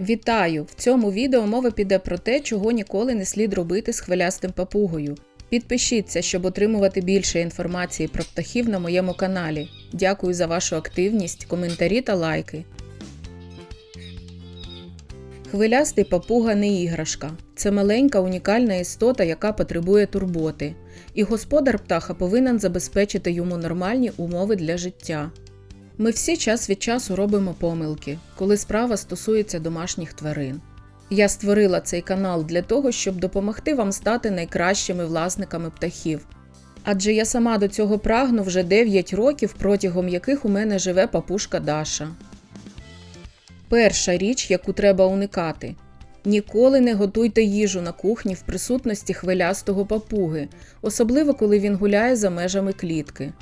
Вітаю! В цьому відео мова піде про те, чого ніколи не слід робити з хвилястим папугою. Підпишіться, щоб отримувати більше інформації про птахів на моєму каналі. Дякую за вашу активність, коментарі та лайки. Хвилястий папуга не іграшка. Це маленька унікальна істота, яка потребує турботи. І господар птаха повинен забезпечити йому нормальні умови для життя. Ми всі час від часу робимо помилки, коли справа стосується домашніх тварин. Я створила цей канал для того, щоб допомогти вам стати найкращими власниками птахів. Адже я сама до цього прагну вже 9 років, протягом яких у мене живе папушка Даша. Перша річ, яку треба уникати. Ніколи не готуйте їжу на кухні в присутності хвилястого папуги, особливо коли він гуляє за межами клітки.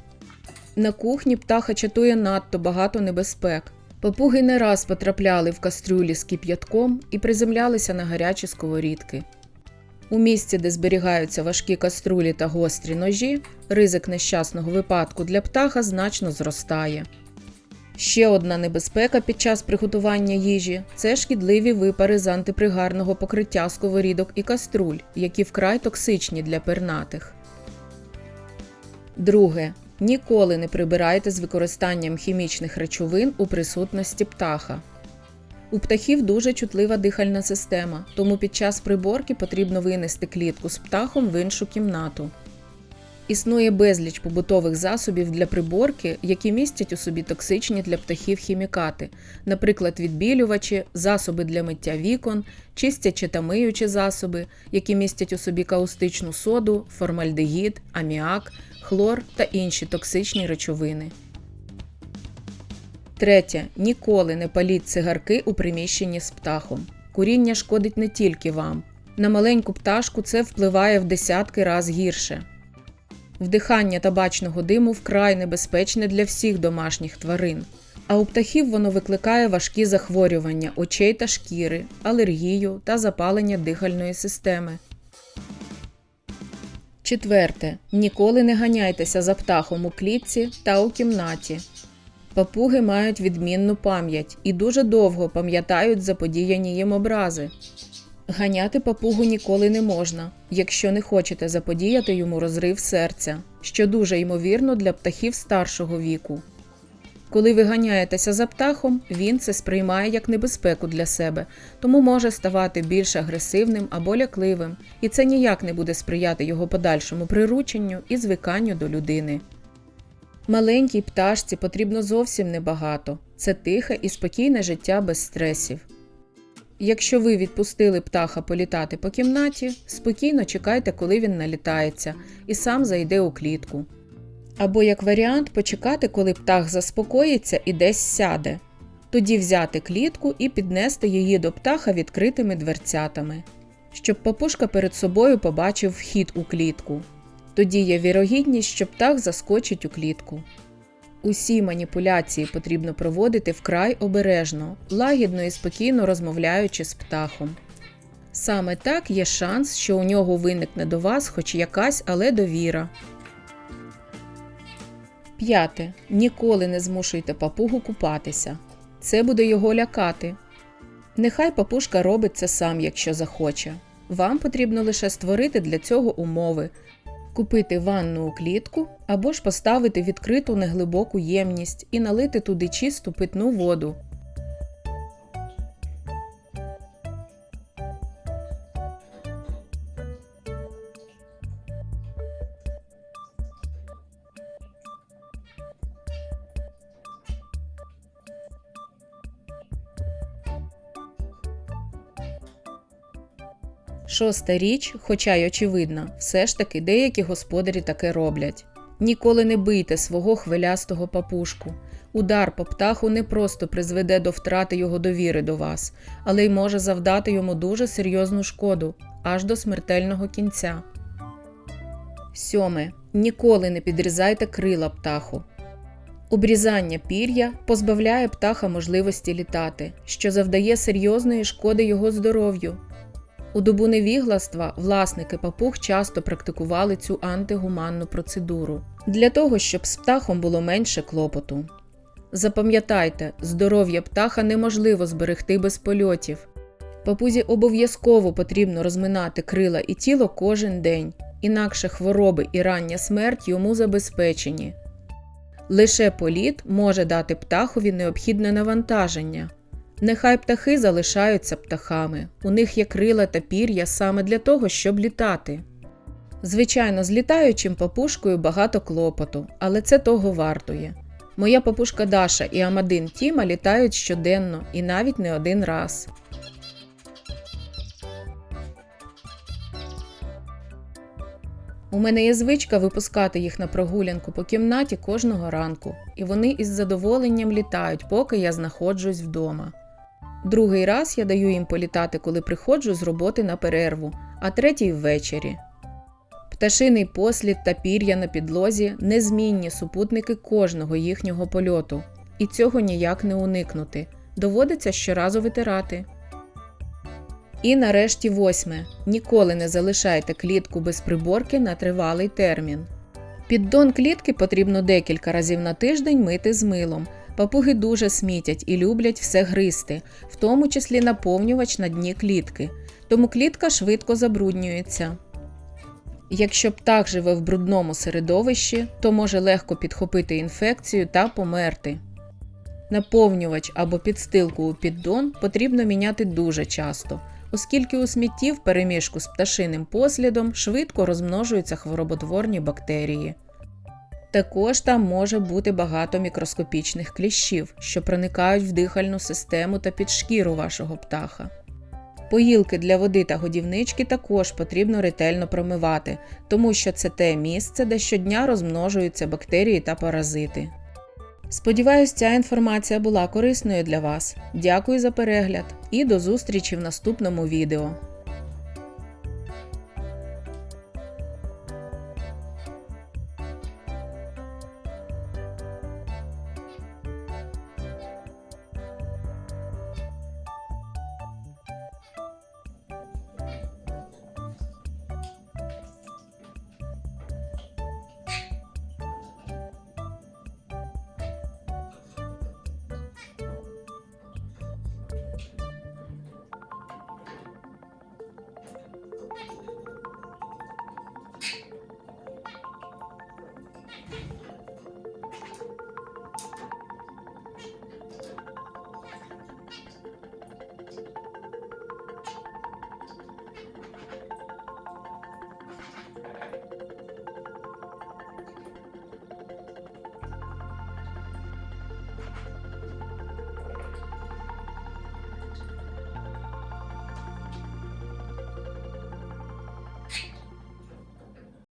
На кухні птаха чатує надто багато небезпек. Папуги не раз потрапляли в кастрюлі з кип'ятком і приземлялися на гарячі сковорідки. У місці, де зберігаються важкі каструлі та гострі ножі, ризик нещасного випадку для птаха значно зростає. Ще одна небезпека під час приготування їжі це шкідливі випари з антипригарного покриття сковорідок і каструль, які вкрай токсичні для пернатих. Друге. Ніколи не прибирайте з використанням хімічних речовин у присутності птаха. У птахів дуже чутлива дихальна система, тому під час приборки потрібно винести клітку з птахом в іншу кімнату. Існує безліч побутових засобів для приборки, які містять у собі токсичні для птахів хімікати, наприклад, відбілювачі, засоби для миття вікон, чистячі та миючі засоби, які містять у собі каустичну соду, формальдегід, аміак, хлор та інші токсичні речовини. Третє. Ніколи не паліть цигарки у приміщенні з птахом. Куріння шкодить не тільки вам. На маленьку пташку це впливає в десятки раз гірше. Вдихання табачного диму вкрай небезпечне для всіх домашніх тварин. А у птахів воно викликає важкі захворювання очей та шкіри, алергію та запалення дихальної системи. Четверте. Ніколи не ганяйтеся за птахом у клітці та у кімнаті. Папуги мають відмінну пам'ять і дуже довго пам'ятають заподіяні їм образи. Ганяти папугу ніколи не можна, якщо не хочете заподіяти йому розрив серця, що дуже ймовірно для птахів старшого віку. Коли ви ганяєтеся за птахом, він це сприймає як небезпеку для себе, тому може ставати більш агресивним або лякливим, і це ніяк не буде сприяти його подальшому прирученню і звиканню до людини. Маленькій пташці потрібно зовсім небагато це тихе і спокійне життя без стресів. Якщо ви відпустили птаха політати по кімнаті, спокійно чекайте, коли він налітається, і сам зайде у клітку. Або, як варіант, почекати, коли птах заспокоїться і десь сяде. Тоді взяти клітку і піднести її до птаха відкритими дверцятами, щоб папушка перед собою побачив вхід у клітку. Тоді є вірогідність, що птах заскочить у клітку. Усі маніпуляції потрібно проводити вкрай обережно, лагідно і спокійно розмовляючи з птахом. Саме так є шанс, що у нього виникне до вас хоч якась, але довіра. П'яте. Ніколи не змушуйте папугу купатися. Це буде його лякати. Нехай папушка робить це сам, якщо захоче. Вам потрібно лише створити для цього умови, купити ванну у клітку або ж поставити відкриту неглибоку ємність і налити туди чисту питну воду. Шоста річ, хоча й очевидна, все ж таки деякі господарі таке роблять. Ніколи не бийте свого хвилястого папушку. Удар по птаху не просто призведе до втрати його довіри до вас, але й може завдати йому дуже серйозну шкоду аж до смертельного кінця. Сьоме. Ніколи не підрізайте крила птаху. Обрізання пір'я позбавляє птаха можливості літати, що завдає серйозної шкоди його здоров'ю. У добу невігластва власники папуг часто практикували цю антигуманну процедуру для того, щоб з птахом було менше клопоту. Запам'ятайте, здоров'я птаха неможливо зберегти без польотів. Папузі обов'язково потрібно розминати крила і тіло кожен день, інакше хвороби і рання смерть йому забезпечені. Лише політ може дати птахові необхідне навантаження. Нехай птахи залишаються птахами, у них є крила та пір'я саме для того, щоб літати. Звичайно, з літаючим папушкою багато клопоту, але це того вартує. Моя папушка Даша і Амадин Тіма літають щоденно і навіть не один раз. У мене є звичка випускати їх на прогулянку по кімнаті кожного ранку, і вони із задоволенням літають, поки я знаходжусь вдома. Другий раз я даю їм політати, коли приходжу з роботи на перерву, а третій ввечері. Пташиний послід та пір'я на підлозі незмінні супутники кожного їхнього польоту, і цього ніяк не уникнути. Доводиться щоразу витирати. І нарешті восьме. Ніколи не залишайте клітку без приборки на тривалий термін. Піддон клітки потрібно декілька разів на тиждень мити з милом. Папуги дуже смітять і люблять все гризти, в тому числі наповнювач на дні клітки, тому клітка швидко забруднюється. Якщо птах живе в брудному середовищі, то може легко підхопити інфекцію та померти. Наповнювач або підстилку у піддон потрібно міняти дуже часто, оскільки у смітті в перемішку з пташиним послідом швидко розмножуються хвороботворні бактерії. Також там може бути багато мікроскопічних кліщів, що проникають в дихальну систему та під шкіру вашого птаха. Поїлки для води та годівнички також потрібно ретельно промивати, тому що це те місце, де щодня розмножуються бактерії та паразити. Сподіваюсь, ця інформація була корисною для вас. Дякую за перегляд і до зустрічі в наступному відео.